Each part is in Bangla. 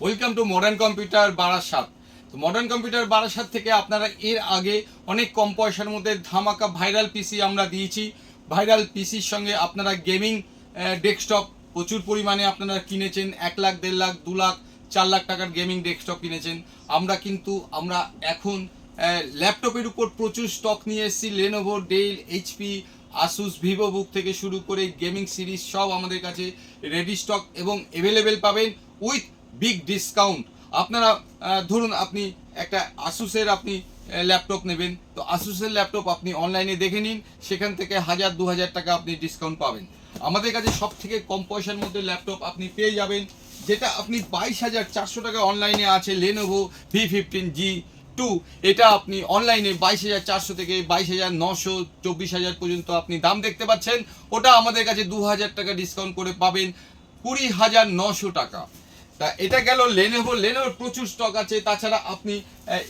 Welcome to modern computer Barasat তো মডার্ন কম্পিউটার বারাসাত থেকে আপনারা এর আগে অনেক কম পয়সার মধ্যে ধামাকা ভাইরাল পিসি আমরা দিয়েছি। ভাইরাল পিসির সঙ্গে আপনারা গেমিং ডেস্কটপ প্রচুর পরিমাণে আপনারা কিনেছেন। এক লাখ, দেড় লাখ, দু লাখ, চার লাখ টাকার গেমিং ডেস্কটপ কিনেছেন। আমরা কিন্তু, আমরা এখন ল্যাপটপের উপর প্রচুর স্টক নিয়ে এসেছি। Lenovo Dell HP Asus Vivobook থেকে শুরু করে গেমিং সিরিজ সব আমাদের কাছে রেডি স্টক এবং অ্যাভেলেবেল পাবেন উইথ বিগ ডিসকাউন্ট আপনারা ধরুন আপনি একটা আসুসের আপনি ল্যাপটপ নেবেন। তো আসুসের ল্যাপটপ আপনি অনলাইনে দেখে নিন, সেখান থেকে হাজার দু হাজার টাকা আপনি ডিসকাউন্ট পাবেন। আমাদের কাছে সব থেকে কম পয়সার মধ্যে ল্যাপটপ আপনি পেয়ে যাবেন, যেটা আপনি বাইশ হাজার চারশো টাকা অনলাইনে আছে Lenovo V fifteen G two এটা আপনি অনলাইনে বাইশ হাজার চারশো থেকে বাইশ হাজার নশো, চব্বিশ হাজার পর্যন্ত আপনি দাম দেখতে পাচ্ছেন। ওটা আমাদের কাছে দু হাজার টাকা ডিসকাউন্ট করে পাবেন, কুড়ি হাজার নশো টাকা। তা এটা গেল লেনোভো লেনোভোর প্রচুর স্টক আছে। তাছাড়া আপনি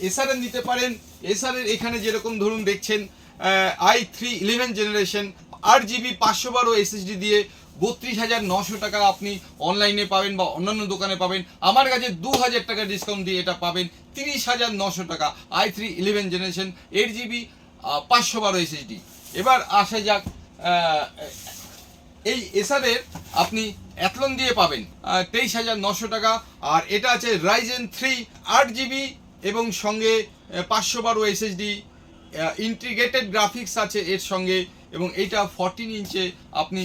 এসআরএন নিতে পারেন। এসআরএর এখানে যেরকম ধরুন দেখছেন আই থ্রি ইলেভেন জেনারেশন আট জিবি, পাঁচশো বারো এসএসডি দিয়ে বত্রিশ হাজার নশো টাকা আপনি অনলাইনে পাবেন বা অন্যান্য দোকানে পাবেন। আমার কাছে দু হাজার টাকা ডিসকাউন্ট দিয়ে এটা পাবেন, তিরিশ হাজার নশো টাকা I three eleven generation eight GB পাঁচশো বারো এসএসডি এবার আসা যাক এই এসআরের আপনি অ্যাথলন দিয়ে পাবেন তেইশ হাজার নশো টাকা। আর এটা আছে রাইজেন থ্রি আট জিবি এবং সঙ্গে পাঁচশো বারো এসএসডি ইন্টিগ্রেটেড গ্রাফিক্স আছে এর সঙ্গে এবং এটা ফরটিন ইঞ্চে আপনি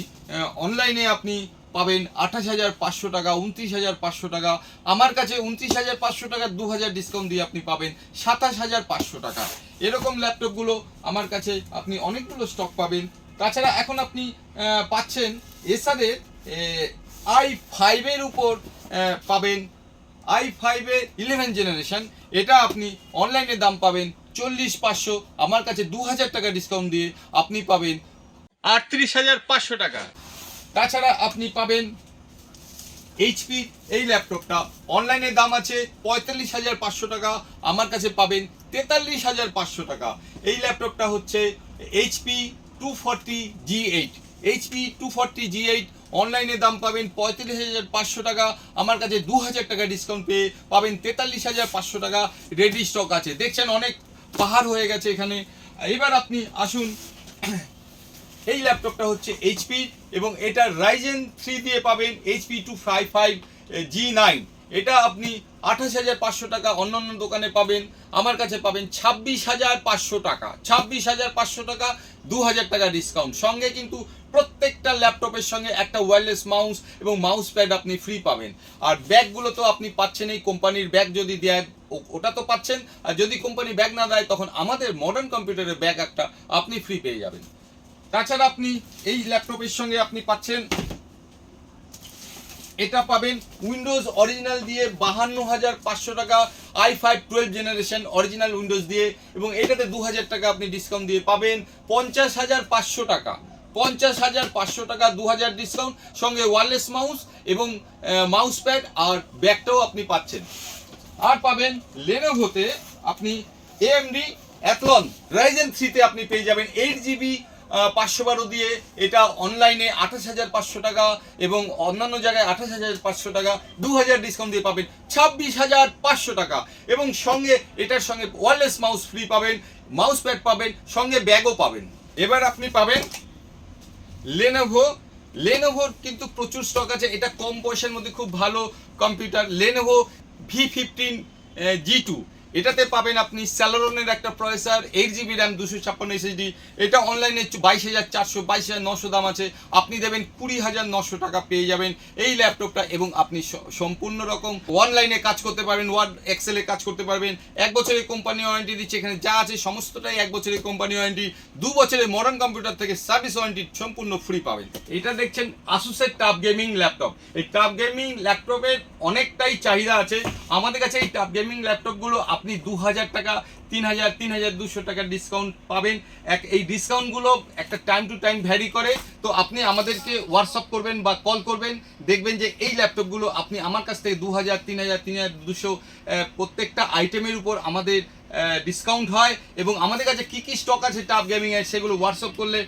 অনলাইনে আপনি পাবেন আঠাশ হাজার পাঁচশো টাকা, উনত্রিশ হাজার পাঁচশো টাকা। আমার কাছে উনত্রিশ হাজার পাঁচশো টাকা দু হাজার ডিসকাউন্ট দিয়ে আপনি পাবেন সাতাশ হাজার পাঁচশো টাকা। এরকম ল্যাপটপগুলো আমার কাছে আপনি অনেকগুলো স্টক পাবেন। তাছাড়া এখন আপনি পাচ্ছেন এসারের আই ফাইভের উপর পাবেন আই ফাইভের ইলেভেন জেনারেশন এটা আপনি অনলাইনে দাম পাবেন চল্লিশ পাঁচশো। আমার কাছে দু হাজার টাকা ডিসকাউন্ট দিয়ে আপনি পাবেন আটত্রিশ হাজার পাঁচশো টাকা। তাছাড়া আপনি পাবেন এইচপি এই ল্যাপটপটা অনলাইনে দাম আছে পঁয়তাল্লিশ হাজার পাঁচশো টাকা। আমার কাছে পাবেন তেতাল্লিশ হাজার পাঁচশো টাকা। এই ল্যাপটপটা হচ্ছে HP two forty G eight HP two forty G eight অনলাইনে দাম পাবেন পঁয়তাল্লিশ হাজার পাঁচশো টাকা। আমার কাছে দু হাজার টাকা ডিসকাউন্ট পেয়ে পাবেন তেতাল্লিশ হাজার পাঁচশো টাকা রেডি স্টক আছে। দেখছেন অনেক পাহাড় হয়ে গেছে এখানে। এবার আপনি আসুন। এই ল্যাপটপটা হচ্ছে এইচপি এবং এটা রাইজেন থ্রি দিয়ে পাবেন HP two five five G nine এটা আপনি আঠাশ হাজার পাঁচশো টাকা অন্যান্য দোকানে পাবেন। আমার কাছে পাবেন ছাব্বিশ হাজার পাঁচশো টাকা। ছাব্বিশ হাজার পাঁচশো টাকা, দু হাজার টাকা ডিসকাউন্ট সঙ্গে কিন্তু প্রত্যেকটা ল্যাপটপের সঙ্গে একটা ওয়্যারলেস মাউস এবং মাউস প্যাড আপনি ফ্রি পাবেন। আর ব্যাগগুলো তো আপনি পাচ্ছেন এই কোম্পানির ব্যাগ যদি দেয় ওটা তো পাচ্ছেন। আর যদি কোম্পানি ব্যাগ না দেয়, তখন আমাদের মডার্ন কম্পিউটারের ব্যাগ একটা আপনি ফ্রি পেয়ে যাবেন। তাছাড়া আপনি এই ল্যাপটপের সঙ্গে আপনি পাচ্ছেন এটা পাবেন উইন্ডোজ অরিজিনাল দিয়ে বাহান্ন হাজার পাঁচশো টাকা I five twelve generation original Windows দিয়ে, এবং এটাতে দু হাজার টাকা আপনি ডিসকাউন্ট দিয়ে পাবেন পঞ্চাশ হাজার পাঁচশো টাকা। পঞ্চাশ হাজার পাঁচশো টাকা দু হাজার ডিসকাউন্ট সঙ্গে ওয়ারলেস মাউস এবং মাউস প্যাড আর ব্যাগটাও আপনি পাচ্ছেন। আর পাবেন লেনোভোতে আপনি এএমডি অ্যাথলন রাইজেন থ্রিতে আপনি পেয়ে যাবেন এইট জিবি পাঁচশো বারো দিয়ে এটা অনলাইনে আঠাশ হাজার পাঁচশো টাকা এবং অন্যান্য জায়গায় আঠাশ হাজার পাঁচশো টাকা দু হাজার ডিসকাউন্ট দিয়ে পাবেন, ছাব্বিশ হাজার পাঁচশো টাকা। এবং সঙ্গে এটার সঙ্গে ওয়ারলেস মাউস ফ্রি পাবেন মাউস প্যাড পাবেন, সঙ্গে ব্যাগও পাবেন। এবার আপনি পাবেন লেনোভো লেনোভোর কিন্তু প্রচুর স্টক আছে, এটা কম পয়সার মধ্যে খুব ভালো computer Lenovo V fifteen G two এটাতে পাবেন আপনি স্যালোরনের একটা প্রসেসর এইট জিবি র্যাম দুশো ছাপ্পান্ন এসএসডি এটা অনলাইনে বাইশ হাজার চারশো, বাইশ হাজার নশো দাম আছে। আপনি দেবেন কুড়ি হাজার নশো টাকা পেয়ে যাবেন এই ল্যাপটপটা এবং আপনি সম্পূর্ণ রকম অনলাইনে কাজ করতে পারবেন ওয়ার্ড এক্সেলে কাজ করতে পারবেন। এক বছরের কোম্পানি ওয়ারেন্টি দিচ্ছে, এখানে যা আছে সমস্তটাই এক বছরের কোম্পানি ওয়ারেন্টি দু বছরের মডার্ন কম্পিউটার থেকে সার্ভিস ওয়ারেন্টি সম্পূর্ণ ফ্রি পাবেন। এটা দেখছেন আসুসের টাফ গেমিং ল্যাপটপ এই টাফ গেমিং ল্যাপটপের অনেকটাই চাহিদা আছে। আমাদের কাছে এই টাপ গেমিং ল্যাপটপগুলো আপনি দু হাজার টাকা তিন হাজার তিন হাজার দুশো টাকার ডিসকাউন্ট পাবেন। এক, এই ডিসকাউন্টগুলো একটা টাইম টু টাইম ভ্যারি করে। তো আপনি আমাদেরকে হোয়াটসঅ্যাপ করবেন বা কল করবেন। দেখবেন যে এই ল্যাপটপগুলো আপনি আমার কাছ থেকে দু হাজার তিন হাজার তিন হাজার দুশো প্রত্যেকটা আইটেমের উপর আমাদের ডিসকাউন্ট হয় এবং আমাদের কাছে কী কী স্টক আছে টাপ গেমিং এর সেগুলো হোয়াটসঅ্যাপ করলে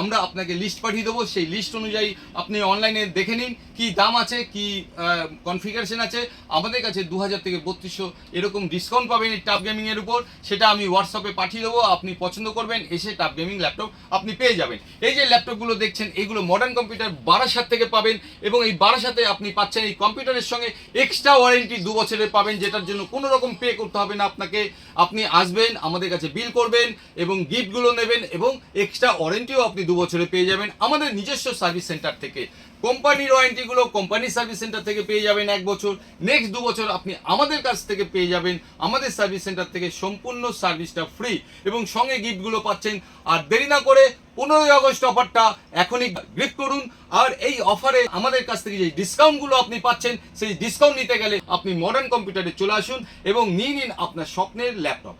আমরা আপনাকে লিস্ট পাঠিয়ে দেবো। সেই লিস্ট অনুযায়ী আপনি অনলাইনে দেখে নিন কী দাম আছে, কি কনফিগারেশন আছে। আমাদের কাছে দু হাজার থেকে বত্রিশশো এরকম ডিসকাউন্ট পাবেন এই টাপ গেমিং এর উপর। সেটা আমি হোয়াটসঅ্যাপে পাঠিয়ে দেবো। আপনি পছন্দ করবেন, এসে টাপ গেমিং ল্যাপটপ আপনি পেয়ে যাবেন। এই যে ল্যাপটপগুলো দেখছেন, এগুলো মডার্ন কম্পিউটার বারাসাত থেকে পাবেন এবং এই বারাসাতে আপনি পাচ্ছেন এই কম্পিউটারের সঙ্গে এক্সট্রা ওয়ারেন্টি দু বছরের পাবেন, যেটার জন্য কোনো রকম পে করতে হবে না আপনাকে। আপনি আসবেন, আমাদের কাছে বিল করবেন এবং গিফটগুলো নেবেন এবং এক্সট্রা ওয়ারেন্টিও আপনি দু বছরে পেয়ে যাবেন আমাদের নিজস্ব সার্ভিস সেন্টার থেকে। কোম্পানির ওয়ারেন্টিগুলো কোম্পানির সার্ভিস সেন্টার থেকে পেয়ে যাবেন এক বছর। নেক্সট দু বছর আপনি আমাদের কাছ থেকে পেয়ে যাবেন। আমাদের সার্ভিস সেন্টার থেকে সম্পূর্ণ সার্ভিসটা ফ্রি এবং সঙ্গে গিফটগুলো পাচ্ছেন। আর দেরি না করে পনেরোই আগস্ট অফারটা এখনই গ্রিপ করুন। আর এই অফারে আমাদের কাছ থেকে যে ডিসকাউন্টগুলো আপনি পাচ্ছেন, সেই ডিসকাউন্ট নিতে গেলে আপনি মডার্ন কম্পিউটারে চলে আসুন এবং নিয়ে নিন আপনার স্বপ্নের ল্যাপটপ